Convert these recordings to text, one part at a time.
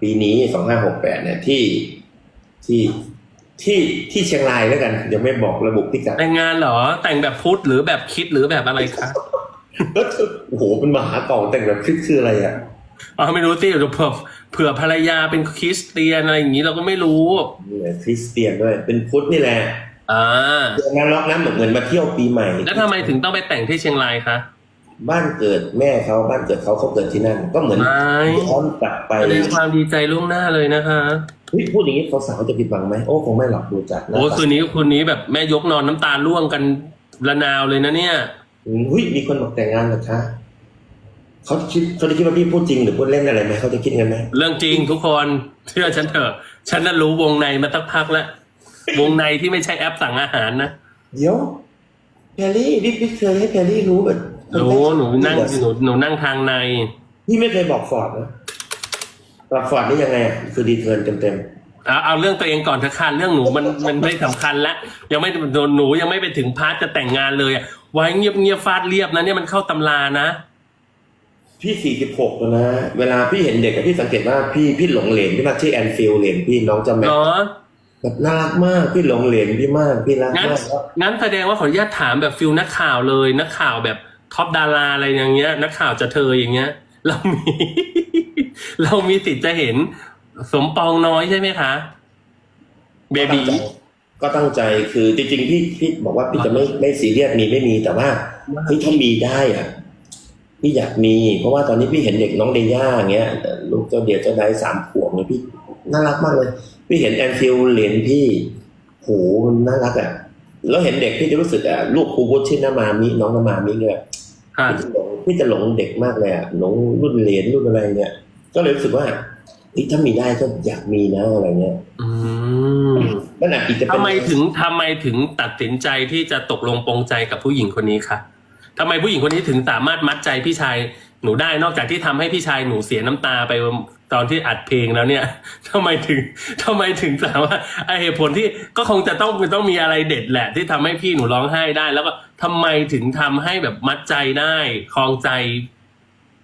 ปีนี้สองห้าหกแปดเนี่ยที่ที่ที่ที่เชียงรายแล้วกันยังไม่บอกระบุพิกัดแต่งงานเหรอ แต่งแบบพุทธหรือแบบคิดหรือแบบอะไรคะก็โอ้โหเป็นมหากล่องแต่งแบบคลิกคืออะไรอะอ๋อไม่รู้สิเดี๋ยวเผื่อเผื่อภรรยาเป็นคริสเตียนอะไรอย่างนี้เราก็ไม่รู้นี่แหละคริสเตียนด้วยเป็นพุทธนี่แหละอ่าเดือนนั้นล็อกน้ำเหมือนเหมือนมาเที่ยวปีใหม่ แล้วทำไมถึงต้องไปแต่งที่เชียงรายคะ บ้านเกิดแม่เขาบ้านเกิดเขาเขาเกิดที่นั่น ก็เหมือนไม่ย้อนกลับไปแสดงความดีใจล่วงหน้าเลยนะคะเฮ้ยพูดอย่างนี้สาวๆจะผิดหวังไหมโอ้คงไม่หรอกดูจากหน้าโอ้ตาคืนนี้คืนนี้แบบแม่ยกนอนน้ำตาร่วงกันระนาวเลยนะเนี่ยอืมเฮ้ยมีคนบอกแต่งงานเหรอคะเขาคิดเขาจะคิดว่าพี่พูดจริงหรือพูดเล่นอะไรไหมเขาจะคิดกันไหมเรื่องจริงทุกคนเชื่อฉันเถอะ ฉันน่ะรู้วงในมาสักพักแล้ววงในที่ไม่ใช่แอปสั่งอาหารนะเดี๋ยวแพรรี่พี่พี่เคยให้แพรรี่รู้แบบ รู้หนูนั่งหนูหนูนั่งทางใน พี่ไม่เคยบอกฟอร์ดนะบอกฟอร์ดนี่ยังไงอะคือดีเทิร์นเต็มเอาเอาเรื่องตัวเองก่อนเถอะค่ะเรื่องหนูมันมันไม่สำคัญละยังไม่โดนหนูยังไม่ไปถึงพาร์ทจะแต่งงานเลยอะไว้เงียบเงียบๆฟาดเรียบนะเนี่ยมันเข้าตำรานะ ๆพี่สี่สิบหกแล้วนะ เวลาพี่เห็นเด็กอะพี่สังเกตว่าพี่พี่หลงเหลนพี่มากชื่อแอนฟิลเหลนพี่น้องจำแม่เนาะแบบน่ารักมากพี่หลงเหลนพี่มากพี่รักงั้นมากแล้วงั้นแสดงว่าขออนุญาตถามแบบฟิลนักข่าวเลยนักข่าวแบบ ท็อปดาราอะไรอย่างเงี้ย นักข่าวจะเธออย่างเงี้ย เรามี เรามีสิทธิ์จะเห็น สมปองน้อยใช่ไหมคะ เบบีก็ตั้งใจคือจริงๆพี่พี่บอกว่าพี่จะไม่ไม่ซีเรียสมีไม่มีแต่ว่าเฮ้ยถ้ามีได้อะพี่อยากมี เพราะว่าตอนนี้พี่เห็นเด็กน้องเดย่าอย่างเงี้ย ลูกเจ้าเดียวเจ้าได้สามขวบเนี่ยพี่น่ารักมากเลย พี่เห็นแอนฟิลเหรียญพี่โหมันน่ารักอะ แล้วเห็นเด็กพี่จะรู้สึกอะลูกครูวุฒิชื่อนามามิน้องนามามิเนี่ยค่ะพี่จะหลงพี่จะหลงเด็กมากเลยอะหลงรุ่นเหรียญรุ่นอะไรเนี่ย ก็เลยรู้สึกว่าเฮ้ยถ้ามีได้ก็อยากมีนะอะไรเงี้ยอืมนั่นอาจจะเป็นทำไมถึงทำไมถึงตัดสินใจที่จะตกลงปรงใจกับผู้หญิงคนนี้คะทำไมผู้หญิงคนนี้ถึงสามารถมัดใจพี่ชายหนูได้นอกจากที่ทำให้พี่ชายหนูเสียน้ำตาไป ตอนที่อัดเพลงแล้วเนี่ยทำไมถึงทำไมถึงสามารถไอเหตุผลที่ก็คงจะต้องต้องมีอะไรเด็ดแหละ ที่ทำให้พี่หนูร้องไห้ได้ แล้วก็ทำไมถึงทำให้แบบมัดใจได้คลองใจ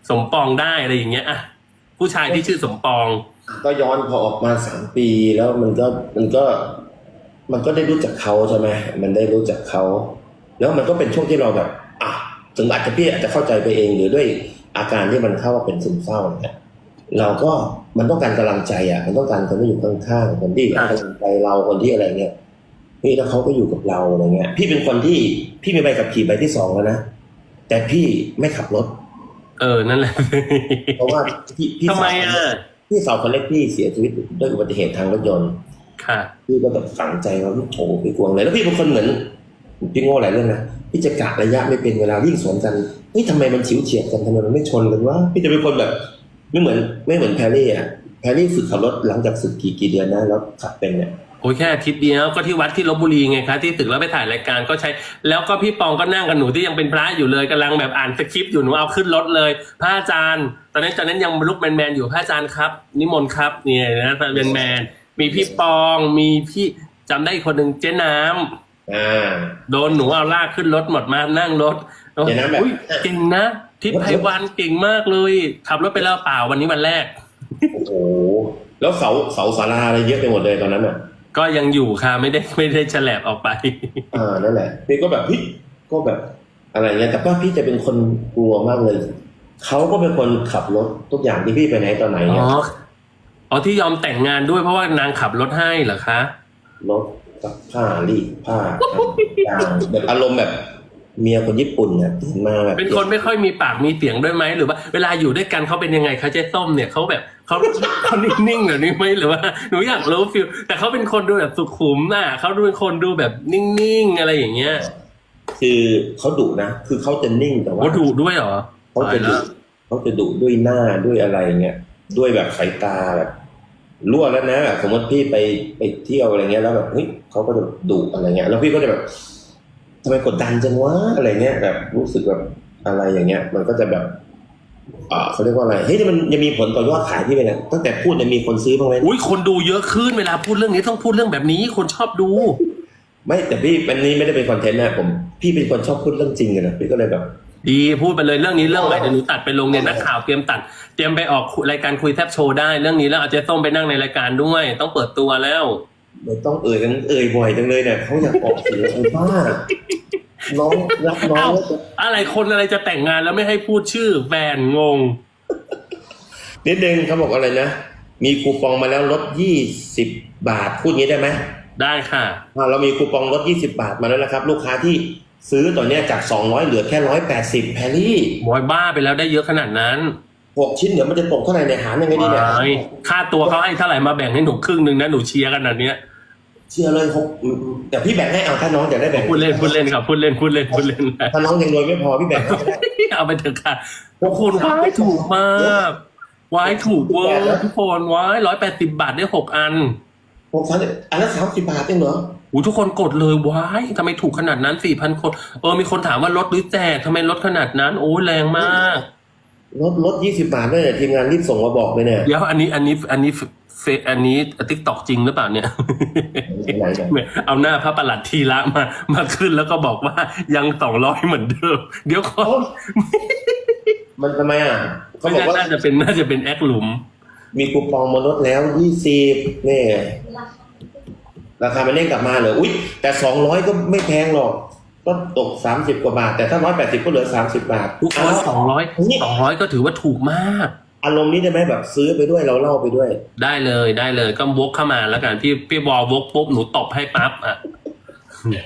สมปองได้อะไรอย่างเงี้ยอะผู้ชายที่ชื่อสมปอง ก็ย้อนพอออกมาสามปีแล้วมันก็มันก็ มันก็ได้รู้จักเขาใช่ไหมมันได้รู้จักเขา แล้วมันก็เป็นช่วงที่เราแบบ อะถึงอาจจะพี่อาจจะเข้าใจไปเองหรือด้วยอาการที่มันเข้าว่าเป็นซึมเศร้าเนี่ย เราก็มันต้องการกำลังใจอะ มันต้องการคนที่อยู่ข้างๆคนที่ให้กำลังใจเราคนที่อะไรเงี้ยนี่แล้วเขาก็อยู่กับเราอะไรเงี้ย พี่เป็นคนที่พี่มีใบขับขี่ใบที่สองแล้วนะแต่พี่ไม่ขับรถ เออนั่นแหละเพราะว่าพี่พี่ทำไมสาวอะพี่สาวคนเล็กพี่เสียชีวิตด้วยอุบัติเหตุทางรถยนต์ ค่ะ พี่ก็แบบฝังใจว่าโอ้โหพี่กวงเลยแล้วพี่เป็นคนเหมือนพี่โง่หลายเรื่องนะพี่จะกะระยะไม่เป็นเวลาวิ่งสวนกันเฮ้ยทำไมมันฉิวเฉียดกันทำไมมันไม่ชนกันวะพี่จะเป็นคนแบบ ไม่เหมือนไม่เหมือนแพรรี่อะแพรรี่ฝึกขับรถหลังจากฝึกกี่กี่เดือนนะแล้วขับเป็นเนี่ยโอ้ยแค่อาทิตย์เดียวก็ที่วัดที่ลบบุรีไงคะที่ตึกแล้วไปถ่ายรายการก็ใช้ แล้วก็พี่ปองก็นั่งกับหนูที่ยังเป็นพระอยู่เลยกำลังแบบอ่านสคริปต์อยู่หนูเอาขึ้นรถเลยพระอาจารย์ ตอนนั้นตอนนั้นยังลุกแมนแมนๆอยู่พระอาจารย์ครับ นิมนต์ครับเนี่ยนะแมนแมนๆมีพี่ปองมีพี่จำได้อีกคนหนึ่งเจ๊น้ำอ่าโดนหนูเอาลากขึ้นรถหมดมานั่งรถเจ๊น้ำแบบอุ๊ยเก่งนะ ทิพย์ไพวันเก่งมากเลยขับรถไปแล้วเปล่าวันนี้วันแรก โอ้โห แล้วเสาเสาศาลาอะไรเยอะไปหมดเลยตอนนั้นอะ ก็ยังอยู่ค่ะไม่ได้ไม่ได้ฉลบออกไป อ่านั่นแหละพี่ก็แบบเฮ้ยก็แบบอะไรเงี้ยแต่ว่าพี่จะเป็นคนกลัวมากเลยเขาก็เป็นคนขับรถทุกอย่างที่พี่ไปไหนตอนไหนอ๋เนี่ยออ๋อที่ยอมแต่งงานด้วยเพราะว่านางขับรถให้เหรอคะ รถกับผ้ารีดผ้าทำยางแบบอารมณ์แบบ เมียคนญี่ปุ่นเนี่ยตื่นมาแบบเป็นคนไม่ค่อยมีปากมีเสียงด้วยไหมหรือว่าเวลาอยู่ด้วยกันเขาเป็นยังไงคะเจ๊ส้มเนี่ยเขาแบบเขาเขานิ่งๆแบบนี้ไหมหรือว่าหนูอยากรู้ฟิลแต่เขาเป็นคนดูแบบสุขุมน่ะเขาดูเป็นคนดูแบบนิ่งๆอะไรอย่างเงี้ยคือเขาดุนะคือเขาจะนิ่งแต่ว่าว่าดุด้วยเหรอเขาจะตายแล้ดุวเขาจะดุด้วยหน้าด้วยอะไรเงี้ยด้วยแบบสายตาแบบรั่วแล้วนะแบบสมมติพี่ไปไปเที่ยวอะไรเงี้ยแล้วแบบเฮ้ยเขาก็จะดุอะไรเงี้ยแล้วพี่ก็จะแบบ ทำไมกดดันจังวะอะไรเงี้ยแบบรู้สึกแบบอะไรอย่างเงี้ย มันก็จะแบบอ่าเขาเรียกว่าอะไร เฮ้ยนี่มันยังมีผลต่อยอดขายพี่ไหมเนี่ยตั้งแต่พูดเนี่ยมีคนซื้อบ้างไหมอุ้ยคนดูเยอะขึ้นเวลาพูดเรื่องนี้ต้องพูดเรื่องแบบนี้ คนชอบดู ไม่แต่พี่อันนี้ไม่ได้เป็นคอนเทนต์นะผม พี่เป็นคนชอบพูดเรื่องจริงอะนะพี่ก็เลยแบบ ดีพูดไปเลยเรื่องนี้เรื่องใหม่เดี๋ยวหนูตัดไปลงเนี่ยนักข่าวเตรียมตัด เตรียมไปออกรายการคุยแทบโชว์ได้เรื่องนี้แล้วเอาเจ๊ส้มไปนั่งในรายการด้วย ต้องเปิดตัวแล้ว ไม่ต้องเอ่ยกันเอ่ยบ่อยจังเลยเนี่ยเขาอยากออกสื่อไอ้บ้าน้องรักน้องแล้วจะอะไรคนอะไรจะแต่งงานแล้วไม่ให้พูดชื่อแฟนงง นิดนึงเขาบอกอะไรนะ มีคูปองมาแล้วลดยี่สิบบาทพูดงี้ได้ไหมได้ค่ะอ่าเรามีคูปองลดยี่สิบาทมาแล้วนะครับ ลูกค้าที่ซื้อตอนเนี้ยจากสองร้อยเหลือแค่ร้อยแปดสิบแพรรี่บอยบ้าไปแล้วได้เยอะขนาดนั้น หกชิ้นเดี๋ยวมันจะตกเท่าไหร่ในยหารยังไงดีเนี่ยไม่ค่าตัวเขาให้เท่าไหร่มาแบ่งให้หนูครึ่งหนึ่งนะหนูเชียร์ขนาดเนี้ยเชื่อเลยหกอืมแต่พี่แบ่งให้เอาถ้าน้องอยากได้แบ่งพูดเล่นพูดเล่นครับพูดเล่นพูดเล่นพูดเล่นถ้าน้องยังรวยไม่พอพี่แบ่งให้ก็ได้ เอาไปเถอะค่ะทุกคนว้ายถูกมากว้ายถูกเวอร์ทุกคนว้ายร้อยแปดสิบบาทได้หกอันหกพันอันละสามสิบบาทเองเหรออูทุกคนกดเลยว้ายทำไมถูกขนาดนั้นสี่พันคน เออมีคนถามว่าลดหรือแจกทำไมลดขนาดนั้น โอ้ยแรงมาก ลดลดยี่สิบาทด้วยเนี่ยทีมงานรีบส่งมาบอกเลยเนี่ย เดี๋ยวอันนี้อันนี้อันนี้เฟซอันนี้ติ๊กตอกจริงหรือเปล่าเนี่ยไหนๆเนี่ย เอาหน้าพระประหลัดทีละมามาขึ้นแล้วก็บอกว่ายังสองร้อยเหมือนเดิม เดี๋ยวก่อนมันทำไมอะเขาไม่บอกว่าน่าจะเป็นน่าจะเป็นแอคหลุม มีคูปองมาลดแล้วยี่สิบนี่ราคามันเด้งกลับมาเหรออุ๊ย แต่สองร้อยก็ไม่แพงหรอก ก็ตกสามสิบกว่าบาท แต่ถ้าร้อยแปดสิบก็เหลือสามสิบาททุกคนสองร้อยสองร้อยก็ถือว่าถูกมาก อารมณ์นี้ได้ไหมแบบซื้อไปด้วยเราเล่าไปด้วย ได้เลยได้เลยก็วกเข้ามาแล้วกันพี่พี่บอลวกปุ๊บหนูตบให้ปั๊บอะ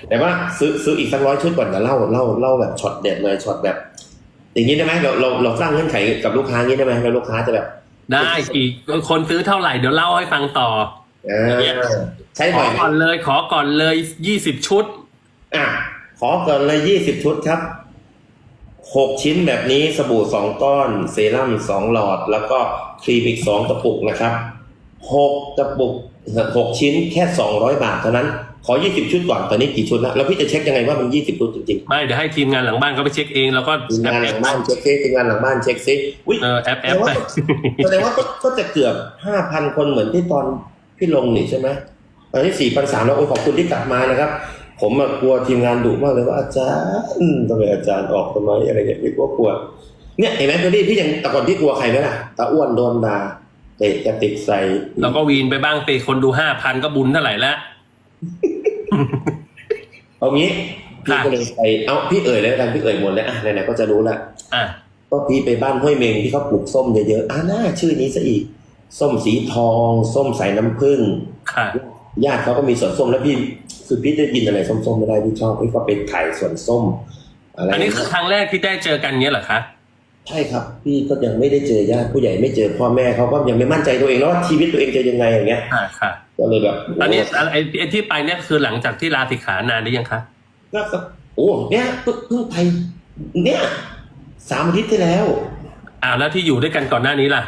แต่ว่าซื้อซื้ออีกสักร้อยชุดก่อนแต่เล่าเล่าเล่าแบบช็อตเด็ดเลยช็อตแบบ อย่างนี้ได้ไหมเราเราเราสร้างเงื่อนไขกับลูกค้าอย่างนี้ได้ไหมแล้วลูกค้าจะแบบ ได้กี่คนซื้อเท่าไหร่เดี๋ยวเล่าให้ฟังต่ออ่าใช้ขบ่ออยไหมก่อนเลยขอก่อนเลยยี่สิบชุด อะ ขอก่อนเลยยี่สิบชุดครับหกชิ้นแบบนี้สบู่สองก้อน เซรั่มสองหลอด แล้วก็ครีมอีกสองกระปุกนะครับหกกระปุกหกชิ้นแค่สองร้อยบาทเท่านั้น ขอยี่สิบชุดก่อนตอนนี้กี่ชุดแล้วแล้วพี่จะเช็คยังไงว่ามันยี่สิบชุดจริงไม่เดี๋ยวให้ทีมงานหลังบ้านเขาไปเช็คเองแล้วก็ๆทีมแอปงานหแอลัปงบ้านเช็คซิทีมงานหลังบ้านเช็คซิอุ้ยเออแอปแอปไปแสดงว่าก็ก็จะเกือบห้าพันคนเหมือนที่ตอนพี่ลงนี่ใช่ไหมตอนนี้สี่พันสามแล้วโอ้ยขอบคุณที่กลับมานะครับ ผมอะกลัวทีมงานดุมากเลยว่าอาจารย์ทำไมอาจารย์ออกทำไมอะไรเงี้ยพี่ก็กลัว เนี่ยเห็นไหมตัวนี้พี่ยังแต่ก่อนพี่กลัวใครไหมล่ะตาอ้วนโดนด่าเตะกระติกใส่แล้วก็วีนไปบ้างไปคนดูห้าพันก็บุญเท่าไหร่แล้วเอางี้พี่ค่ะก็เลยไปเอาพี่เอ่ยเลยแล้วกันพี่เอ่ยหมดเลยอะไหนๆก็จะรู้ละอะก็พี่ไปบ้านห้วยเมงที่เขาปลูกส้มเยอะๆอ่าน่าชื่อนี้ซะอีก ส้มสีทอง ส้มสายน้ำผึ้งค่ะญาติเขาก็มีสวนส้มแล้วพี่ คือพี่ได้ยินอะไรส้มๆไม่ได้พี่ชอบพี่ก็ไปถ่ายสวนส้ม อะไรอันนี้คือครั้งแรกที่ได้เจอกันเนี้ยเหรอคะใช่ครับ พี่ก็ยังไม่ได้เจอญาติผู้ใหญ่ไม่เจอพ่อแม่เขาก็ยังไม่มั่นใจตัวเองแล้วว่าชีวิตตัวเองจะยังไงอย่างเงี้ยค่ะค่ะก็เลยแบบอันนี้ไอ้ไอ้ที่ไปเนี่ยคือหลังจากที่ลาสิกขานานหรือยังคะก็ก็โอ้เนี่ยเพิ่งเพิ่งไปเนี่ยสามอาทิตย์ที่แล้วอ่าแล้วที่อยู่ด้วยกันก่อนหน้านี้ล่ะ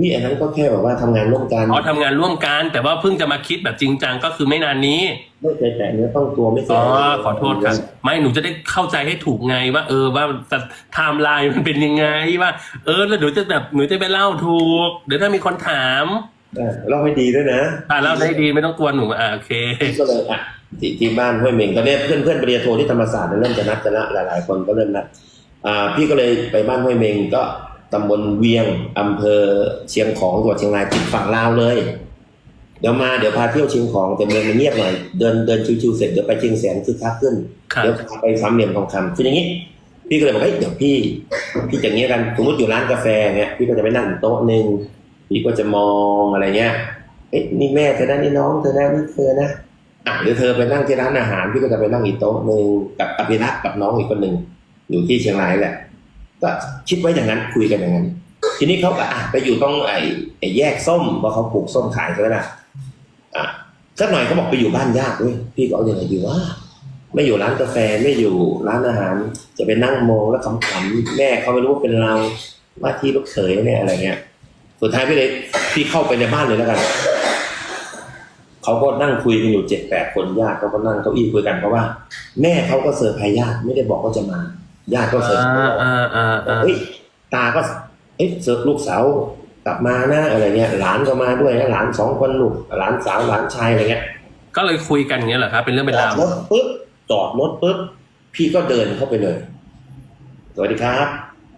นี่อันนั้นก็แค่แบบว่าทำงานร่วมกันอ๋อทำงานร่วมกัน แต่ว่าเพิ่งจะมาคิดแบบจริงจังก็คือไม่นานนี้ ไม่เคยแตะเนื้อต้องตัวไม่เคยอ๋อขอโทษครับ ไม่หนูจะได้เข้าใจให้ถูกไงว่า เออว่าไทม์ไลน์มันเป็นยังไงว่า เออแล้วหนูจะแบบหนูจะไปเล่าถูก เดี๋ยวถ้ามีคนถามอะเล่าให้ดีด้วยนะอ่าเล่าได้ดีไม่ต้องกลัวหนูอ่าโอเคก็เลยอะที่ที่บ้านห้วยเมงก็เนี่ยเพื่อนเพื่อนปริญญาโทที่ธรรมศาสตร์เนี่ยเริ่มจะนัดกันละหลาย ๆ คนก็เริ่มนัดอ่าพี่ก็เลยไปบ้านห้วยเมงก็ ตำบลเวียงอำเภอเชียงของจังหวัดเชียงรายติดฝั่งลาวเลย เดี๋ยวมาเดี๋ยวพาเที่ยวเชียงของแต่เมืองมันเงียบหน่อยเดินเดินชิวๆเสร็จเดี๋ยวไปเชียงแสนคือคักขึ้นครับเดี๋ยวพาไปสามเหลี่ยมทองคำคืออย่างนี้ พี่ก็เลยบอกเฮ้ยเดี๋ยวพี่ พี่จะเงี้ยกันสมมติอยู่ร้านกาแฟเงี้ยพี่ก็จะไปนั่งโต๊ะหนึ่งพี่ก็จะมองอะไรเงี้ยเอ๊ะนี่แม่เธอนะนี่น้องเธอนะนี่เธอนะอะหรือเธอไปนั่งที่ร้านอาหารพี่ก็จะไปนั่งอีกโต๊ะหนึ่งกับอภิรักษ์กับน้องอีกคนหนึ่งอยู่ที่เชียงรายแหละ ก็คิดไว้อย่างนั้นคุยกันอย่างนั้น ทีนี้เขาก็อะไปอยู่ตรงไอ้ไอ้แยกส้มว่าเขาปลูกส้มขายใช่ไหมล่ะอะสักหน่อยเขาบอกไปอยู่บ้านญาติด้วยพี่ก็เอาอย่างไรดีว่าไม่อยู่ร้านกาแฟไม่อยู่ร้านอาหาร จะไปนั่งมองแล้วขำๆแม่เขาไม่รู้ว่าเป็นเราว่าที่ลูกเขยเนี่ยอะไรเงี้ย สุดท้ายพี่เลยพี่เข้าไปในบ้านเลยแล้วกันเขาก็นั่งคุยกันอยู่เจ็ดแปดคนญาติเขาก็นั่งเก้าอี้คุยกันเพราะว่า แม่เขาก็เซอร์ไพรส์ญาติไม่ได้บอกว่าจะมา ญาติก็เซอร์ไพรอ่าส์อ่าอ่าอ่าเฮ้ยตาก็เอ๊ะเซอร์ลูกสาวกลับมานะอะไรเงี้ยหลานก็มาด้วยนะหลานสองคนลูกหลานสาวหลานชายอะไรเงี้ย ก็เลยคุยกันอย่างเงี้ยเหรอครับเป็นเรื่องเป็นจอราดวรถปุ๊บจอดรถปุ๊บพี่ก็เดินเข้าไปเลยสวัสดีครับ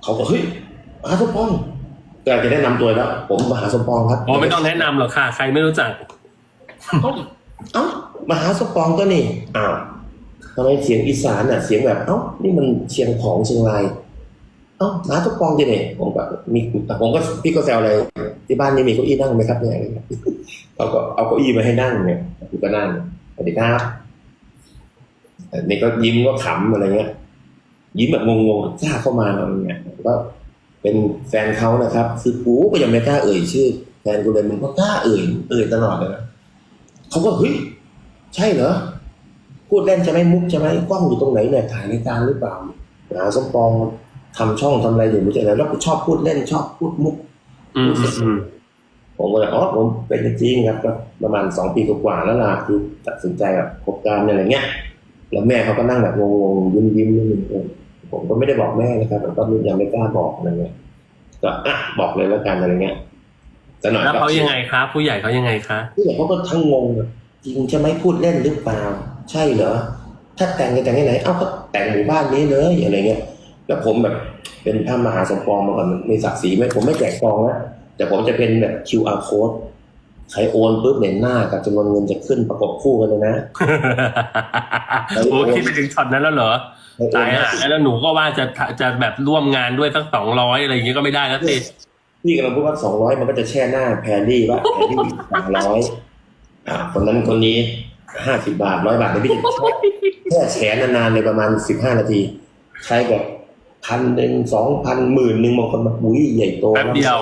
เขาก็เฮ้ยมหาสมปองก็จะแนะนำตัวแล้ว ผมมหาสมปองครับโอ้ไม่ต้องแนะนำหรอกค่ะ ใครไม่รู้จักเอ้ามหาสมปองก็นี่อ้าว ทำไมเสียงอีสานอะ เสียงแบบ เอ้า นี่มันเชียงของเชียงราย เอ้ามหาสมปองจะเนี่ยผมก็มีผมก็พี่ก็แซวเลยที่บ้านนี่มีเก้าอี้นั่งไหมครับเนี่ยเขาก็เอาเก้าอี้มาให้นั่งเนี่ยพี่ก็นั่งสวัสดีครับนี่ก็ยิ้มก็ขำอะไรเงี้ย ยิ้มแบบงงๆกล้าเข้ามาอะไรเงี้ยก็เป็นแฟนเขานะครับ คือกูก็ยังไม่กล้าเอ่ยชื่อแฟนกูเลยมันก็กล้าเอ่ยเอ่ยตลอดเลยนะเขาก็เฮ้ยใช่เหรอ พูดเล่นจะไหม่มุกจะไหมกล้องอยู่ตรงไหนเนี่ยถ่ายรายการหรือเปล่าหาสมปองทำช่องทำอะไรอยู่ไม่ใช่เหรอแล้วชอบพูดเล่นชอบพูดมุกอืมอืมอืมผมก็เลยอ๋อผมเป็นจริงๆครับก็ประมาณสองปีกว่าๆแล้วล่ะคือตัดสินใจแบบคบกันอะไรเงี้ยแล้วแม่เขาก็นั่งแบบงงๆยิ้มยิ้มๆนิดนึงผมก็ไม่ได้บอกแม่นะครับแต่ก็ยังไม่กล้าบอกอะไรเงี้ยก็อะบอกเลยแล้วกันอะไรเงี้ยแต่หน่อยแล้วก็เขายังไงคะผู้ใหญ่เขายังไงคะผู้ใหญ่เขาก็ทั้งงงอะจริงใช่ไหมพูดเล่นหรือเปล่า ใช่เหรอ ถ้าแต่งจะแต่งที่ไหน เอ้าก็แต่งหมู่บ้านนี้เลยอะไรเงี้ย แล้วผมแบบเป็นพระมหาสมปองมาก่อนมีศักดิ์ศรีไหมผมไม่แจกซองนะแต่ผมจะเป็นแบบ QR code ใครโอนปุ๊บเนี่ยหน้ากับจำนวนเงินจะขึ้นประกบคู่กันเลยนะโอ้คิดไปถึงช็อตนั้นแล้วเหรอตายอะแล้วหนูก็ว่าจะจะแบบร่วมงานด้วยสักสองร้อยอะไรอย่างเงี้ยก็ไม่ได้แล้วสิพี่กำลังพูดว่าสองร้อยมันก็จะแช่หน้าแพรรี่ว่าแพรรี่สามร้อยอ่าคนนั้นคนนี้ ห้าสิบาทร้อยบาทเนี่ยพี่จะแช่แฉนานๆเลยประมาณสิบห้านาที ใช้แบบพันหนึ่งสองพันหมื่นหนึ่งบางคนมาอุ้ยใหญ่โตแป๊บเดียว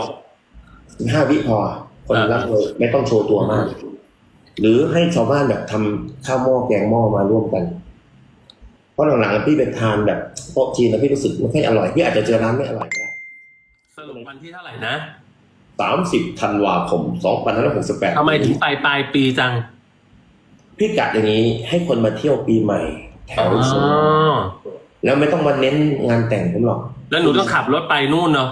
สิบห้าวิพอ คนรับเลยไม่ต้องโชว์ตัวมาก หรือให้ชาวบ้านแบบทำข้าวหม้อแกงหม้อมาร่วมกันเพราะหลังๆพี่ไปทานแบบโต๊ะจีนแล้วพี่รู้สึกไม่ค่อยอร่อยพี่อาจจะเจอร้านไม่อร่อยก็ได้สรุปวันที่เท่าไหร่นะสามสิบธันวาคมสองพันห้าร้อยหกสิบแปดทำไมถึงไปปลายปีจัง พี่กะอย่างนี้ให้คนมาเที่ยวปีใหม่แถอ๋วอโซนแล้วไม่ต้องมาเน้นงานแต่งผมหรอก แล้วหนูต้องขับรถไปนู่นเนาะ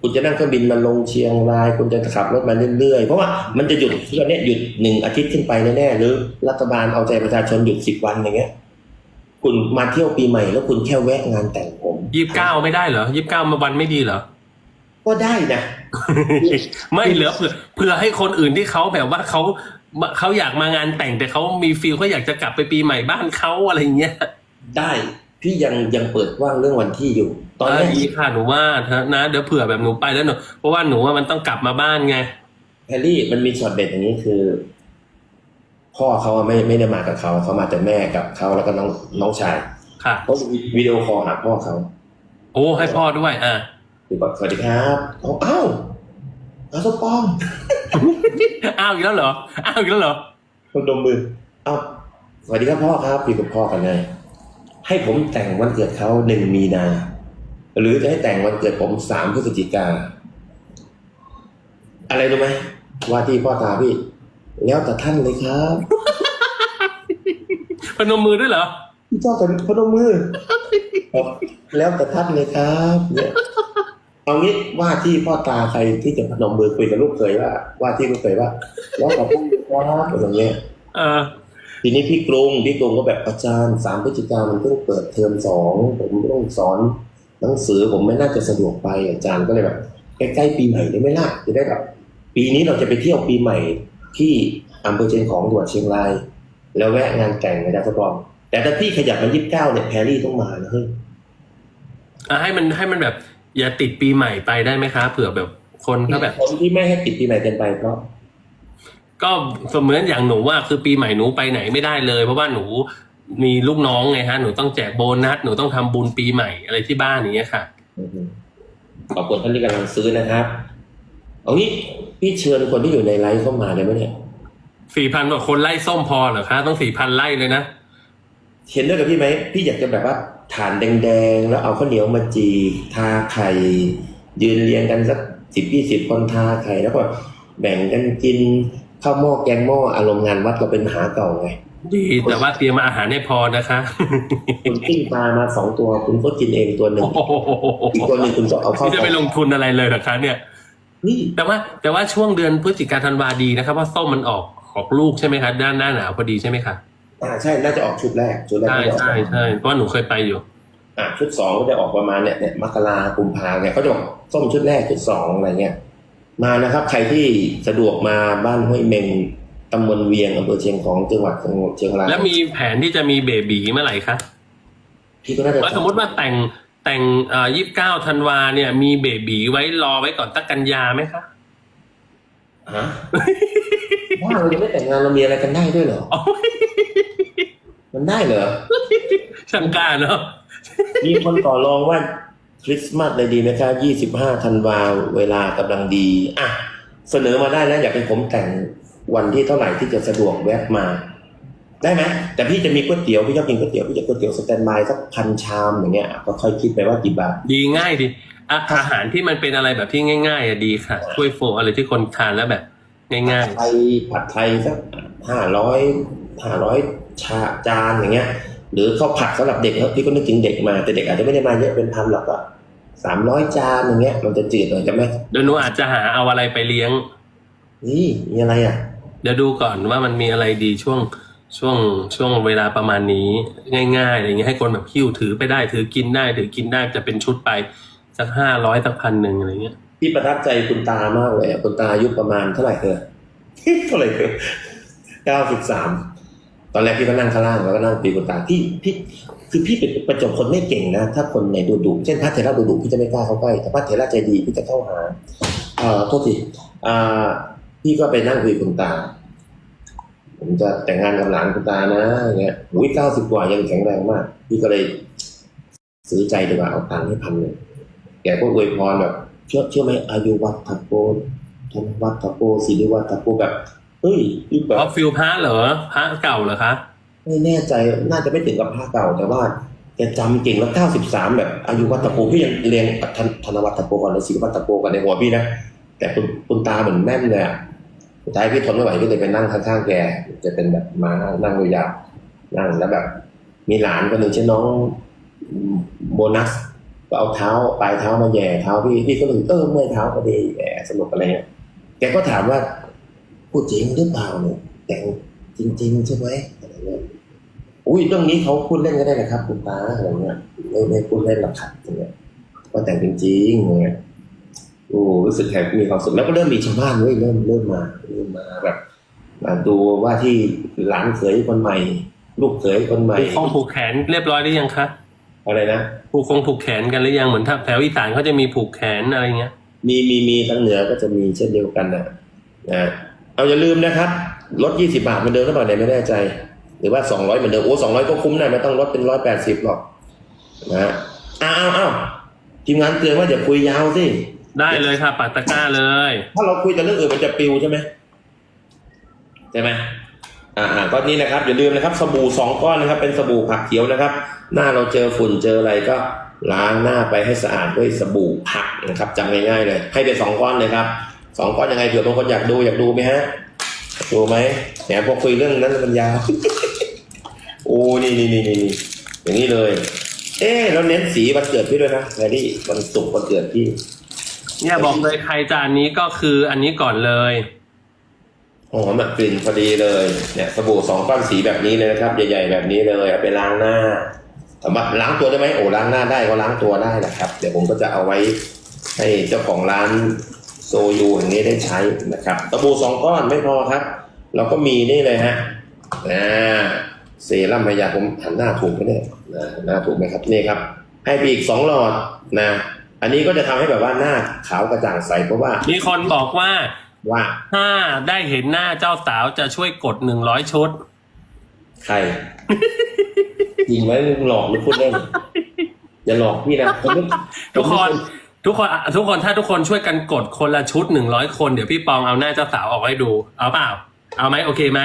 คุณจะนั่งเครื่องบินมาลงเชียงราย คุณจะขับรถมาเรื่อยๆ เพราะว่ามันจะหยุดตอนนี้ยหยุดหนึ่งอาทิตย์ขึ้นไปแน่ๆหรือรัฐบาลเอาใจประชาชนหยุดสิบวันอย่างเงี้ย คุณมาเที่ยวปีใหม่แล้วคุณแค่แวะงานแต่งผมยี่สิบเก้าไม่ได้เหรอยี่สิบเก้ามาวันไม่ดีเหรอก็ได้นะ ไม่เหลือเผื่อเผื่อให้คนอื่นที่เขาแบบว่าเขา เขาอยากมางานแต่งแต่เขามีฟีลเขาอยากจะกลับไปปีใหม่บ้านเขาอะไรอย่างเงี้ย ได้พี่ยังยังเปิดกว้างเรื่องวันที่อยู่ ตอนเอนี้อดีค่ะหนูว่าเถอะนะเดี๋ยวเผื่อแบบหนูไปแล้วหนูเพราะว่าหนูว่ามันต้องกลับมาบ้านไงแพรรี่มันมีช็อตเด็ดอย่างนี้คือ พ่อเขาอะไม่ไม่ได้มากับเขาเขามาแต่แม่กับเขาแล้วก็น้องน้องชายค่ะเขาวิดีโอคอลหาพ่อเขาโอ้ให้พ่อด้วยอะคือบอกสวัสดีครับเอาเอ้าอาสมปองอ้าวอีกแล้วเหรออ้าวอีกแล้วเหรอคนดมมือเอาสวัสดีครับพ่อครับพี่กับพ่อกันไงให้ผมแต่งวันเกิดเขาหนึ่งมีนา หรือจะให้แต่งวันเกิดผมสามพฤศจิกา อะไรรู้ไหมว่าที่พ่อตาพี่ แล้วแต่ท่านเลยครับพนมมือด้วยเหรอพี่เจ้าแต่พนมมือบอกแล้วแต่ท่านเลยครับเนี่ย เอางี้ว่าที่พ่อตาใครที่จะพนมมือคุยกับลูกเคยว่า ว่าที่ลูกเคยว่าแล้วแต่ท่านเลยครับอะไรอย่างเงี้ยทีนี้พี่กรุงพี่กรุงก็แบบอาจารย์สามพฤศจิกามันเพิ่งเปิดเทอมสองผมต้องสอนหนังสือผมไม่น่าจะสะดวกไปอาจารย์ก็เลยแบบใกล้ๆปีใหม่ได้ไหมล่ะจะได้แบบปีนี้เราจะไปเที่ยวปีใหม่ที่อำเภอเชียงของจังหวัดเชียงราย แล้วแวะงานแต่งนะจ๊ะทดลองแต่ถ้าพี่ขยับมายี่สิบเก้าเนี่ยแพรรี่ต้องมานะเฮ้ยอะให้มันให้มันแบบ อย่าติดปีใหม่ไปได้ไหมคะเผื่อแบบคนก็แบบ คนที่ไม่ให้ติดปีใหม่เกินไปเพราะก็เสมือนอย่างหนูว่าคือปีใหม่หนูไปไหนไม่ได้เลย เพราะว่าหนูมีลูกน้องไงฮะ หนูต้องแจกโบนัสหนูต้องทำบุญปีใหม่อะไรที่บ้านอย่างเงี้ยค่ะ อือฮึขอบคุณท่านที่กำลังซื้อนะครับ เอางี้พี่เชิญคนที่อยู่ในไลฟ์เข้ามาได้ไหมเนี่ย สี่พันกว่าคนไล่ส้มพอเหรอคะ ต้องสี่พันไล่เลยนะ เห็นด้วยกับพี่ไหมพี่อยากจะแบบว่า ฐานแดงๆ แล้วเอาข้าวเหนียวมาจีทาไข่ ยืนเรียงกันสักสิบยี่สิบคนทาไข่แล้วก็แบ่งกันกินข้าวหม้อแกงหม้ออารมณ์งานวัดเราเป็นมหาเก่าไงดีแต่ว่าเตรียมอาหารให้พอนะคะ คุณปิ้งปลามาสองตัว คุณก็กินเองตัวหนึ่งโอ้โหอีกตัวหนึ่งคุณก็เอาเข้าพี่จะไปลงทุนอะไรเลยเหรอคะเนี่ยนี่แต่ว่าแต่ว่าช่วงเดือนพฤศจิกาธันวาดีนะครับเพราะส้มมันออกออกลูกใช่ไหมคะด้านหน้าหนาวพอดีใช่ไหมคะ อ่าใช่น่าจะออกชุดแรกชุดแรกใช่ที่จะออกใช่ใช่เพราะว่าหนูเคยไปอยู่ อะชุดสองก็จะออกประมาณเนี่ยเนี่ยมกรากุมภาเนี่ยเขาจะบอกส้มชุดแรกชุดสองอะไรเงี้ยมานะครับ ใครที่สะดวกมาบ้านห้วยเมงตำบลเวียงอำเภอเชียงของจังหวัดเชียงรายแล้วมีแผนที่จะมีเบบีเมื่อไหร่คะพี่ก็น่าจะว่าสมมติว่าแต่งแต่งเอ่อยี่สิบเก้าธันวาเนี่ย มีเบบีไว้รอไว้ก่อนตั้งกันยาไหมคะฮะ ว่าเรายังไม่แต่งงานเรามีอะไรกันได้ด้วยเหรอโอ้ยมันได้เหรอช่างกล้าเนาะมีคนต่อรองว่าคริสต์มาสเลยดีไหมครับยี่สิบห้าธันวาเวลากำลังดี อะ เสนอมาได้แล้วอยากเป็นผมแต่งวันที่เท่าไหร่ที่จะสะดวกแวะมา ได้ไหมแต่พี่จะมีก๋วยเตี๋ยวพี่ชอบกินก๋วยเตี๋ยวพี่จะก๋วยเตี๋ยวสแตนด์บายสักพันชามอย่างเงี้ยก็ค่อยคิดไปว่ากี่บาทดีง่ายดีอะอาหารที่มันเป็นอะไรแบบที่ง่ายๆอะดีค่ะช่วยโฟอะไรที่คนทานแล้วแบบ ง่ายไทยผัดไทยสักห้าร้อยห้าร้อยชาจานอย่างเงี้ย หรือข้าวผัดสำหรับเด็กเนอะพี่ก็นึกถึงเด็กมาแต่เด็กอาจจะไม่ได้มาเยอะเป็นพันหรอกก็สามร้อยจานอย่างเงี้ยมันจะจืดหน่อยจะไหมๆเดี๋ยวหนูอาจจะหาเอาอะไรไปเลี้ยงนี่มีอะไรอะ เดี๋ยวดูก่อนว่ามันมีอะไรดีช่วงช่วงช่วงเวลาประมาณนี้ง่ายๆอะไรเงี้ยให้คนแบบหิ้วถือไปได้ถือกินได้ถือกินได้จะเป็นชุดไปสักห้าร้อยสักพันหนึ่งอะไรเงี้ย พี่ประทับใจคุณตามากเลยคุณตาอายุประมาณเท่าไหร่เธอเท่าไหร่เธอเก้าสิบสามตอนแรกพี่ก็นั่งข้างล่างแล้วก็นั่งปีคุณตาพี่พี่คือพี่เป็นประจบคนไม่เก่งนะ ถ้าคนในดูดุเช่นพระเถระดูดุพี่จะไม่กล้าเข้าใกล้แต่พระเถระใจดีพี่จะเข้าหาเอ่อโทษทีอ่าพี่ก็ไปนั่งคุยกับคุณตา ผมจะแต่งงานกับหลานคุณตานะอย่างเงี้ยอุ้ยเก้าสิบกว่ายังแข็งแรงมาก พี่ก็เลยซื้อใจดีกว่าเอาตังค์ให้พันหนึ่งแกก็อวยพรแบบ เชื่อเชื่อไหมอายุวัฒโกธนวัฒโกศิริวัฒโกแบบเฮ้ยพี่แบเพบราะฟิลพระเหรอพระเก่าเหรอคะไม่แน่ใจน่าจะไม่ถึงกับผ้าเก่าแต่ว่าแกจำเก่งแล้ว93แบบอายุวัฒโกพี่ยังเรียนธนธนวัฒโกก่อนเลยศิริวัฒโกกันในหัวพี่นะแต่คุณคุณตาเหมือนแม่นเลยอะสุดท้ายพี่ทนไม่ไหวพี่เลยไปนั่งข้างๆแกจะเป็นแบบม้านั่งยาวๆนั่งแล้วแบบ มีหลานคนหนึ่งชื่อน้องโบนัส ก็เอาเท้าปลายเท้ามาแย่เท้าพี่พี่ก็เลยเออเมื่อยเท้าก็ดีแหมสนุกอะไรเงี้ยแกก็ถามว่าพูดจริงหรือเปล่าเนี่ยแต่งจริง ๆ ใช่ไหมอะไรเงี้ยอุ้ยเรื่องนี้เขาพูดเล่นก็ได้นะครับคุณตาอะไรเงี้ยไม่ไม่พูดเล่นหรอกครับอย่างเงี้ยว่าแต่งจริงๆอย่างเงี้ยโอ้รู้สึกแฮปมีความสุขแล้วก็เริ่มมีชาวบ้านเว้ยเริ่มเริ่มมาเริ่มมาแบบมาดูว่าที่หลานเขยคนใหม่ ลูกเขยคนใหม่ผูกคองผูกแขนเรียบร้อยหรือยังคะ อะไรนะผูกคงผูกแขนกันหรือยังเหมือนถ้าแถวอีสานเขาจะมีผูกแขนอะไรเงี้ย มีมีมีทางเหนือก็จะมีเช่นเดียวกันนะนะเอาอย่าลืมนะครับลดยี่สิบาทเหมือนเดิมหรือเปล่าเนี่ยไม่แน่ใจ หรือว่าสองร้อยเหมือนเดิมโอ้สองร้อยก็คุ้มนะไม่ต้องลดเป็นร้อยแปดสิบหรอกนะอ้าวอ้าวอ้าวทีมงานเตือนว่าอย่าคุยยาวสิได้เลยค่ะปักตะกร้าเลย ถ้าเราคุยแต่เรื่องอื่นมันจะปิวใช่ไหมใช่ไหม อ่าก็นี่นะครับอย่าลืมนะครับสบู่สองก้อนนะครับ เป็นสบู่ผักเขียวนะครับ หน้าเราเจอฝุ่นเจออะไรก็ล้างหน้าไปให้สะอาดด้วยสบู่ผักนะครับจำง่ายๆเลย ให้ไปสองก้อนเลยครับสองก้อนยังไงเผื่อบางคนอยากดูอยากดูไหมฮะดูไหมแหมพอคุยเรื่องนั้นมันยาวโอ้นี่นี่นี่นี่อย่างนี้เลย เอ๊เราเน้นสีวันเกิดพี่ด้วยนะแพรรี่วันศุกร์วันเกิดพี่ เนี่ยบอกเลยใครจะอันนี้ก็คืออันนี้ก่อนเลย หอมแบบกลิ่นพอดีเลยเนี่ยสบู่สองก้อนสีแบบนี้เลยนะครับใหญ่ๆแบบนี้เลยเอาไปล้างหน้าถามว่าล้างตัวได้ไหมโอ้ล้างหน้าได้ก็ล้างตัวได้แหละครับ เดี๋ยวผมก็จะเอาไว้ให้เจ้าของร้านโซยูอย่างนี้ได้ใช้นะครับสบู่สองก้อนไม่พอครับ เราก็มีนี่เลยฮะนะเซรั่มพยาผมหันหน้าถูกไหมเนี่ยนะหน้าถูกไหมครับนี่ครับ ให้ไปอีกสองหลอดนะ อันนี้ก็จะทำให้แบบว่าหน้าขาวกระจ่างใสเพราะว่า มีคนบอกว่า ว่าถ้าได้เห็นหน้าเจ้าสาวจะช่วยกดหนึ่งร้อยชุด ใคร จริงไหมมึงหลอกหรือพูดเล่นอย่าหลอกพี่นะผมไม่ทุกคนทุกคนอะทุกคนถ้าทุกคนช่วยกันกดคนละชุดหนึ่งร้อยคนเดี๋ยวพี่ปองเอาหน้าเจ้าสาวออกให้ดู เอาเปล่า เอาไหมโอเคไหม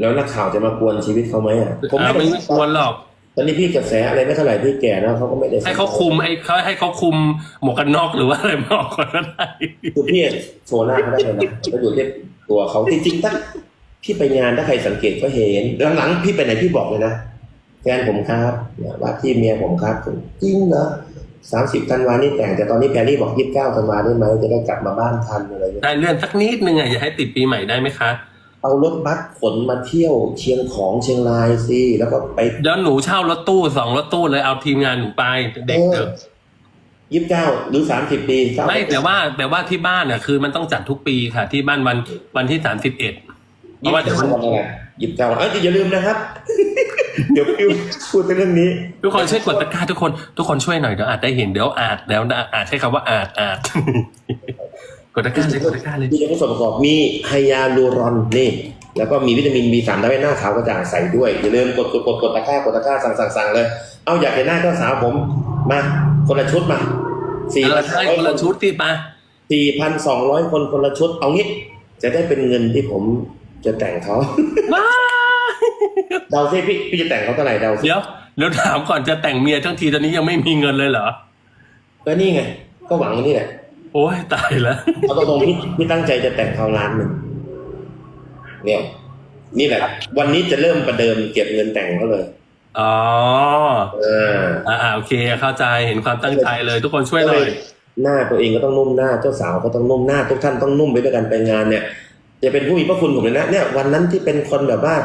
แล้วนักข่าวจะมากวนชีวิตเขาไหมอะผมเอาไม่ไม่ไม่ควรหรอก ตอนนี้พี่กระแสอะไรไม่เท่าไหร่พี่แก่แล้วเขาก็ไม่ได้ให้เขาคุมไอ้เขาให้เขาคุมหมวกกันน็อกหรือว่าอะไรมาออกก่อนก็ได้คือพี่โชว์หน้าเขาได้เลยนะก็อยู่ที่ตัวเขาจริงๆถ้าพี่ไปงานถ้าใครสังเกตก็เห็นหลังๆพี่ไปไหนพี่บอกเลยนะแฟนผมครับเนี่ยว่าที่เมียผมครับจริงเหรอสามสิบธันวานี่แต่งแต่ตอนนี้แพรรี่บอกยี่สิบเก้าธันวาได้ไหมจะได้กลับมาบ้านทันอะไรเงี้ยได้เลื่อนสักนิดนึงอะอย่าให้ติดปีใหม่ได้ไหมคะ เอารถบัสขนมาเที่ยวเชียงของเชียงรายสิแล้วก็ไปเดี๋ยวหนูเช่ารถตู้สองรถตู้เลยเอาทีมงานหนูไปเด็กเถอะยี่สิบเก้าหรือสามสิบปีเก้าไม่แต่ว่าแต่ว่าที่บ้านเนี่ยคือมันต้องจัดทุกปีค่ะ ที่บ้านวันวันที่สามสิบเอ็ดเพยี่ราะว่าสิเดี๋ยวบมันเก้าวันอะไรยี่สิบเก้าเอ้ยอย่าลืมนะครับ เดี๋ยวพิวพูดในเรื่องนี้ ทุกคนช่วยกดตะกร้าทุกคน ทุกคนช่วยหน่อยเดี๋ยวอาจได้เห็นเดี๋ยวอาจเดี๋ยวอาจใช้คำว่าอาจอาจ กดตะกร้าเลยกดตะกร้าเลยมีส่วนประกอบมีไฮยาลูรอนนี่แล้วก็มีวิตามิน B3 ทำให้หน้าขาวกระจ่างใสด้วยอย่าลืมกดกดกดกดตะกร้ากดตะกร้าสั่งสั่งสั่งเลย เอาอยากเห็นหน้าเจ้าสาวผมมาคนละชุดมาสี่เอพัอนใช่คนละชุดที่ปะสี่พันสองร้อยคนคนละชุดเอางี้ จะได้เป็นเงินที่ผมจะแต่งเขาว้าเดาซิพี่พี่จะแต่งเขาเท่าไหร่เดาซิเดี๋ยวเดี๋ยวถามก่อนจะแต่งเมียทั้งทีตอนนี้ยังไม่มีเงินเลยเหรอก็นี่ไง ก็หวังนี่แหละ โอ้ยตายแล้วเอาตรงๆพี่พี่ตั้งใจจะแต่งเขาล้านหนึ่งเนี่ย นี่แหละ วันนี้จะเริ่มประเดิมเก็บเงินแต่งเขาเลยอ๋อเอออ่าอ่าโอเค เข้าใจเห็นความตั้งใจเลย ทุกคนช่วยหน่อยหน้าตัวเองก็ต้องนุ่มหน้าเจ้าสาวก็ต้องนุ่มหน้า ทุกท่านต้องนุ่มไปด้วยกันไปงานเนี่ยจะเป็นผู้มีพระคุณผมเลยนะเนี่ยวันนั้นที่เป็นคนแบบว่า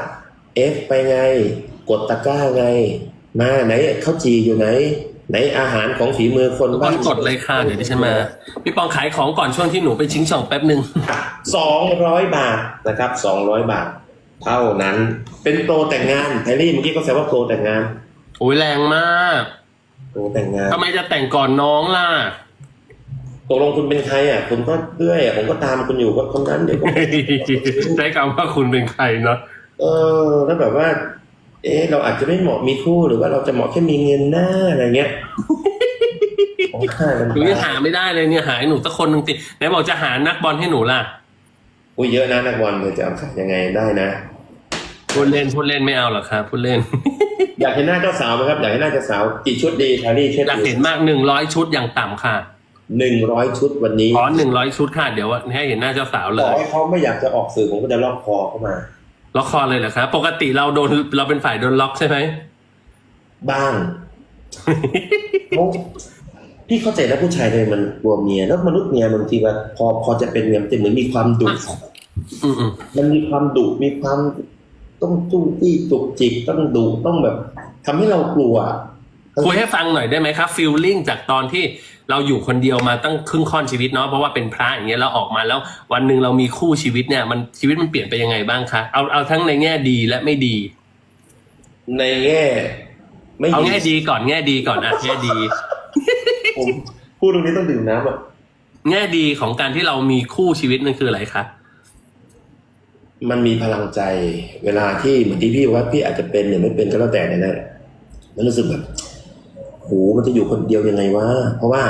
เอฟไปไง กดตะกร้าไง มาไหนข้าวจีอยู่ไหน ไหนอาหารของฝีมือคนทุกคนกดเลยค่ะเดี๋ยวดิฉันมา พี่ปองขายของก่อนช่วงที่หนูไปชิงช่องแป๊บหนึ่งสองร้อยบาทนะครับสองร้อยบาท เท่านั้นเป็นโปรแต่งงานไทลี่เมื่อกี้ก็แซวว่าโปรแต่งงานโอ้ยแรงมากโปรแต่งงานทำไมจะแต่งก่อนน้องล่ะตกลงคุณเป็นใครอะคุณก็เรื่อยอะผมก็ตามคุณอยู่ว่าคนนั้นเดี๋ยวก็ใช้คำว่าคุณเป็นใครเนาะเออแล้วแบบว่า เอ๊ะเราอาจจะไม่เหมาะมีคู่หรือว่าเราจะเหมาะแค่มีเงินหน้าอะไรเงี้ยของข้ามันหนูยังหาไม่ได้เลยเนี่ยหาให้หนูสักคนหนึ่งติไหนบอกจะหานักบอลให้หนูล่ะอุ้ยเยอะนะนักบอลเธอจะเอาขายยังไงได้นะพูดเล่นพูดเล่นไม่เอาหรอกครับพูดเล่น อยากเห็นหน้าเจ้าสาวไหมครับ อยากเห็นหน้าเจ้าสาวกี่ชุดดีทารี่ช่วยอยากเห็นมากหนึ่งร้อยชุดอย่างต่ำค่ะหนึ่งร้อยชุดวันนี้ขอหนึ่งร้อยชุดค่ะเดี๋ยวให้เห็นหน้าเจ้าสาวเลต่อยให้เขาไม่อยากจะออกสื่อผมก็จะล็อกคอเข้ามา ล็อกคอเลยเหรอครับ ปกติเราโดนเราเป็นฝ่ายโดนล็อกใช่ไหมบ้างเขาพี่เข้าใจนะผู้ชายเลยมันกลัวเมีย แล้วมนุษย์เมียบางทีว่าพอพอจะเป็นเมียมันจะเหมือนมีความดุอืมอืมมันมีความดุมีความต้องจู้จี้จุกจิกต้องดุต้องแบบทำให้เรากลัวคุยให้ฟังหน่อยได้ไหมครับฟีลลิ่งจากตอนที่ เราอยู่คนเดียวมาตั้งครึ่งค่อนชีวิตเนาะเพราะว่าเป็นพระอย่างเงี้ยเราออกมาแล้ววันหนึ่งเรามีคู่ชีวิตเนี่ย มันชีวิตมันเปลี่ยนไปยังไงบ้างคะเอาเอาทั้งในแง่ดีและไม่ดี ในแง่ ไม่เอาแง่ดีก่อนแง่ดีก่อนอะแง่ดีผมพูดตรงนี้ต้องดื่มน้ำอะแง่ดีของการที่เรามีคู่ชีวิตนั่นคืออะไรคะมันมีพลังใจเวลาที่เหมือนที่พี่ว่าพี่อาจจะเป็นหรือไม่เป็นก็แล้วแต่เนี่ยนะมันรู้สึกแบบ โหมันจะอยู่คนเดียวยังไงวะเพราะว่า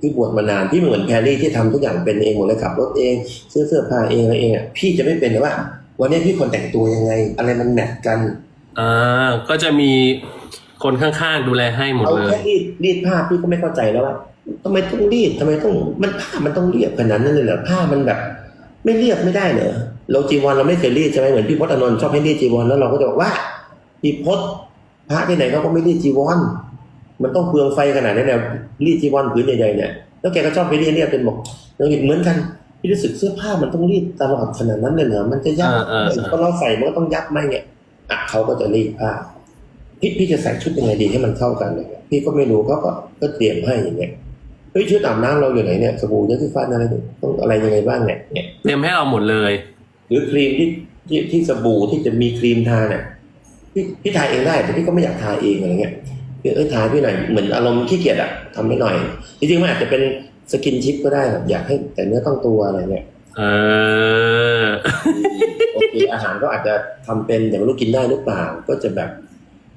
พี่บวชมานานพี่เหมือนแพรรี่ที่ทำทุกอย่างเป็นเองหมดเลยขับรถเองซื้อเสื้อผ้าเองอะไรเองอะพี่จะไม่เป็นเลยว่า วันนี้พี่ควรแต่งตัวยังไง อะไรมันแมทกันอ่าก็จะมีคนข้างๆดูแลให้หมดเอาเลแค่ยรีดรีดผ้าพี่ก็ไม่เข้าใจแล้วว่าทำไมต้องรีดทำไมต้องมันผ้ามันต้องเรียบขนาดนั้นเลยเหรอผ้ามันแบบ ไม่เรียบไม่ได้เหรอเราจีวรเราไม่เคยรีดใช่ไหมเหมือนพี่พจน์อานนท์ชอบให้รีดจีวรแล้วเราก็จะบอกว่าพี่พจน์พระที่ไหนเขาก็ไม่รีดจีวร มันต้องเปลืองไฟขนาดนั้นเนี่ยรีดจีวรผืนใหญ่ๆเนี่ยแล้วแกก็ชอบไปรีดเรียบเป็นบอกเราเห็นเหมือนกันพี่รู้สึกเสื้อผ้ามันต้องรีดตลอดขนาดนั้นเลยเหรอมันจะยับอ่าอ่าอ่าก็เราใส่มันก็ต้องยับไหมเนี่ยอะเขาก็จะรีดผ้าพี่พี่จะใส่ชุดยังไงดีให้มันเข้ากันเลยพี่ก็ไม่รู้เขาก็ก็เตรียมให้อย่างเงี้ยเฮ้ยชุดอาบน้ำเราอยู่ไหนเนี่ยสบู่ยาสีฟันอะไรเนี่ยต้องอะไรยังไงบ้างเนี่ยเนี่ยเตรียมให้เราหมดเลย หรือครีมที่ที่ที่สบู่ที่จะมีครีมทาเนี่ยพี่พี่ทาเองได้แต่พี่ก็ไม่อยากทาเองอะไรเงี้ย พี่เอ้ยทาพี่หน่อยเหมือนอารมณ์ขี้เกียจอะทำให้หน่อย จริงๆมันอาจจะเป็นสกินชิปก็ได้แบบอยากให้แต่เนื้อต้องตัวอะไรเงี้ยเออโอเคอาหารก็อาจจะทำเป็นแต่ไม่รู้กินได้หรือเปล่า ก็จะแบบ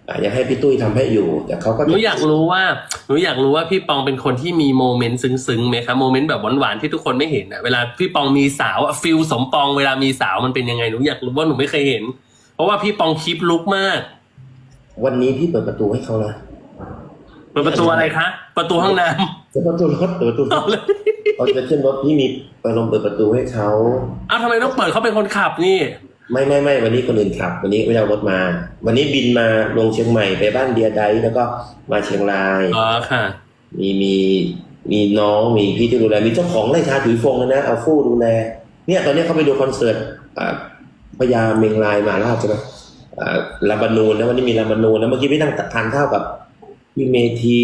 อะอยากให้พี่ตุ้ยทำให้อยู่ แต่เขาก็หนูอยากรู้ว่าหนูอยากรู้ว่าพี่ปองเป็นคนที่มีโมเมนต์ซึ้งๆไหมคะโมเมนต์แบบหวานๆที่ทุกคนไม่เห็นอะเวลาพี่ปองมีสาวฟิลสมปองเวลามีสาวมันเป็นยังไงหนูอยากรู้ว่าหนูไม่เคยเห็น เพราะว่าพี่ปองคลิปลุกมาก วันนี้พี่เปิดประตูให้เขานะเปิดประตูอะไรคะ ประตูห้องน้เปิดประตูรถเปิดประตูำเอาเลยเขาจะขึ้นรถพี่มีไปลมเปิดประตูให้เขา เอาทำไมต้องเปิดเขาเป็นคนขับนี่ ไม่ไม่ไม่วันนี้คนอื่นขับ วันนี้ไม่ได้เอารถมา วันนี้บินมาลงเชียงใหม่ไปบ้านเดียไดแล้วก็มาเชียงราย อ๋อค่ะ มีมีมีน้องมีพี่ที่ดูแลมีเจ้าของไร่ชาถุยฟงเลยนะเอาฟู่ดูแล เนี่ยตอนนี้เขาไปดูคอนเสิร์ตอ่าพญาเมงลายมาราชใช่ไหมอ่าลาบานูนนะวันนี้มีลาบานูนนะเมื่อกี้พี่นั่งทานข้าวกับ พี่เมที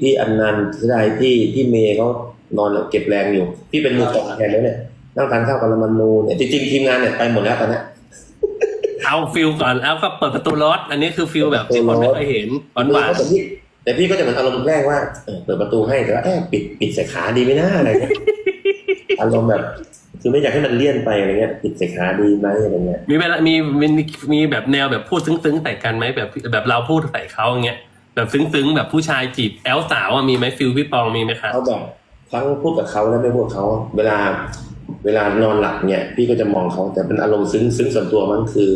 พี่อนันต์ทนายพี่พี่เมย์เขานอนเก็บแรงอยู่ พี่เป็นมือกลองแทนแล้วเนี่ยนั่งทานข้าวกับลาบานูนเนี่ยจริงๆทีมงานเนี่ยไปหมดแล้วตอนเนี้ยเอาฟิลก่อนแล้วก็เปิดประตูรถอันนี้คือฟิลแบบที่คนไม่เคยเห็นหวานหวานแต่พี่แต่พี่ก็จะเหมือนอารมณ์แกล้งว่าเออเปิดประตูให้แต่ว่าเอ๊ะปิดปิดใส่ขาดีไหมนะอะไรเงี้ยอารมณ์แบบคือไม่อยากให้มันเลี่ยนไปอะไรเงี้ยปิดใส่ขาดีไหมอะไรเงี้ยมีเวลามีมีมีแบบแนวแบบพูดซึ้งๆใส่กันไหมแบบแบบเราพูดใส่เขาอย่างเงี้ย แบบซึ้งๆ แบบผู้ชายจีบแอลสาวอะมีไหมฟิลพี่ปองมีไหมคะเขาแบบทั้งพูดกับเขาและไม่พูดกับเขา เวลาเวลานอนหลับเนี่ย พี่ก็จะมองเขาแต่เป็นอารมณ์ซึ้งซึ้งส่วนตัวมันคือ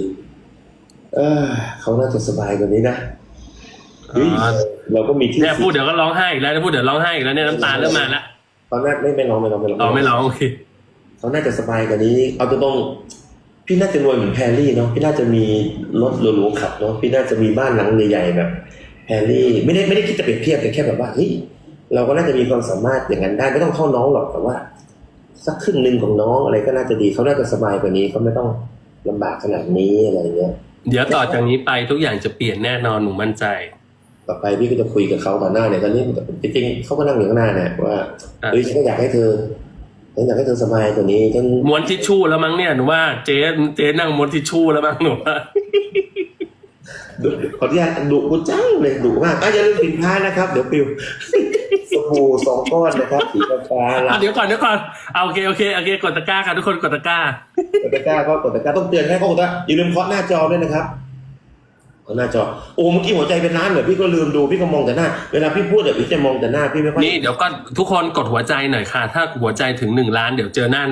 เออเขาน่าจะสบายกว่านี้นะเฮ้ยเราก็มีที่เนี่ยพูดเดี๋ยวก็ร้องไห้อีกแล้วพูดเดี๋ยวร้องไห้อีกแล้วเนี่ยน้ำตาเริ่มมาละตอนแรกไม่ไม่ร้องไม่ร้องไม่ร้องอ๋อไม่ร้องโอเคเขาน่าจะสบายกว่านี้ เอาตรงๆพี่น่าจะรวยเหมือนแพรรี่เนาะพี่น่าจะมีรถหรูๆขับเนาะพี่น่าจะมีบ้านหลังใหญ่ๆแบบ แพรรี่ไม่ได้ไม่ได้คิดจะเปรียบเทียบแต่แค่แบบว่าเฮ้ยเราก็น่าจะมีความสามารถอย่างนั้นได้ไม่ต้องเข้าน้องหรอกแต่ว่า สักครึ่งหนึ่งของน้องอะไรก็น่าจะดีเขาน่าจะสบายกว่านี้เขาไม่ต้องลำบากขนาดนี้อะไรเงี้ยเดี๋ยวต่อจากนี้ไปทุกอย่างจะเปลี่ยนแน่นอนหนูมั่นใจ ต่อไปพี่ก็จะคุยกับเขาต่อหน้าเนี่ยตอนนี้จริงๆเขาก็นั่งอยู่ข้างหน้าเนี่ยว่าอะเฮ้ยฉันก็อยากให้เธอฉันอยากให้เธอสบายกว่านี้ฉันม้วนทิชชู่แล้วมั้งเนี่ยหนูว่าเจ๊เจ๊นั่งม้วนทิชชู่แล้วมั้งหนูว่าดุ ขออนุญาตดุกูจังเลยดุมากอะอย่าลืมสินค้านะครับ เดี๋ยวปิวสบู่สองก้อนนะครับสีฟ้าๆอะลาเดี๋ยวก่อนเดี๋ยวก่อนเอาโอเคโอเคโอเคกดตะกร้าค่ะทุกคนกดตะกร้ากดตะกร้าก็กดตะกร้าต้องเตือนให้เขากดตะกร้าอย่าลืมเคาะหน้าจอด้วยนะครับเคาะหน้าจอโอ้เมื่อกี้หัวใจเป็นล้านเลยพี่ก็ลืมดูพี่ก็มองแต่หน้า เวลาพี่พูดเดี๋ยวพี่จะมองแต่หน้าพี่ไม่ค่อยนี่เดี๋ยวก็ทุกคนกดหัวใจหน่อยค่ะ ถ้าหัวใจถึงหนึ่งล้านเดี๋ยวเจอหน้า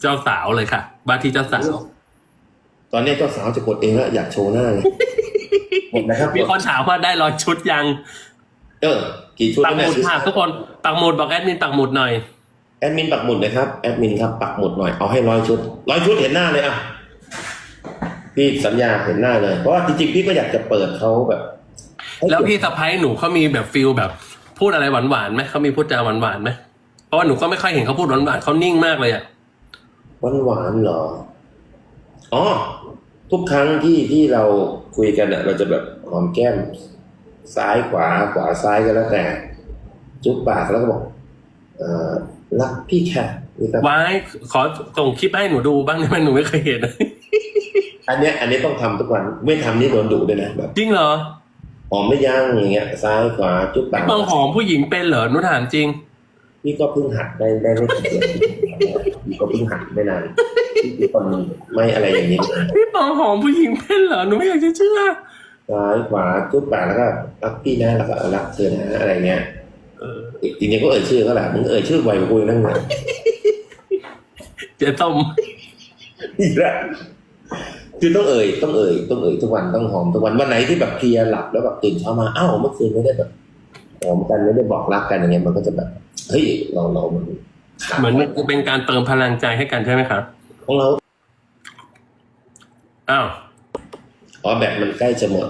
เจ้าสาวเลยค่ะว่าที่เจ้าสาวตอนนี้เจ้าสาวจะกดเองแล้วอยากโชว์หน้าเลย หมดนะครับมีคนถามว่าได้ร้อยชุดยัง เออ กี่ชุดปักหมุดแม่ค่ะทุกคนปักหมุดบอกแอดมินปักหมุดหน่อยแอดมินปักหมุดนะครับแอดมินครับปักหมุดหน่อยเอาให้ร้อยชุดร้อยชุดเห็นหน้าเลยอะพี่สัญญาเห็นหน้าเลย เพราะว่าจริงๆพี่ก็อยากจะเปิดเขาแบบให้แล้วเกียรติพี่สะพ้ายหนูเขามีแบบฟิลแบบ พูดอะไรหวานๆไหมเขามีพูดจาหวานๆไหมเพราะว่าหนูก็ไม่ค่อยเห็นเขาพูดหวานๆเขานิ่งมากเลยอะหวานหวานๆเหรออ๋อ ทุกครั้งที่ที่เราคุยกันอะเราจะแบบหอมแก้ม ซ้ายขวาขวาซ้ายก็แล้วแต่ จุ๊บปากแล้วก็บอกเอ่อรักพี่แค่นี่ครับไว้ขอส่งคลิปให้หนูดูบ้างได้ไหมหนูไม่เคยเห็น อันเนี้ย อันนี้ต้องทำทุกวัน ไม่ทำนี่โดนดุด้วยนะแบบจริงเหรอหอมไม่ยั้งอย่างเงี้ย ซ้ายขวาจุ๊บปากบางหอมผู้หญิงเป็นเหรอหนูถามจริง พี่ก็เพิ่งหัดได้ได้ไม่กี่เดือนพี่ ก็เพิ่งหัดไม่นานพี่เป็นคนไม่อะไรอย่างนี้พี่ปองหอมผู้หญิงเป็นเหรอหนูไม่อยากจะเชื่อซ้ายขวาจุ๊บปากแล้วก็รักพี่นะแล้วก็เออรักเธอนะอะไรเงี้ยเออจริงๆก็เอ่ยชื่อเขาแหละมึงเอ่ยชื่อบ่อยกว่ากูอีกนั่งหนาเจ๊ต้มอีกแล้วคือต้องเอ่ยต้องเอ่ยต้องเอ่ยทุกวันต้องหอมทุกวันวันไหนที่แบบเพลียหลับแล้วแบบตื่นเช้ามาอ้าวเมื่อคืนไม่ได้แบบหอมกันไม่ได้บอกรักกันอย่างเงี้ยมันก็จะแบบเฮ้ยเราเรามันขาด เหมือนเป็นการเติมพลังใจให้กันใช่ไหมครับของเราอ้าวอ๋อแบตมันใกล้จะหมด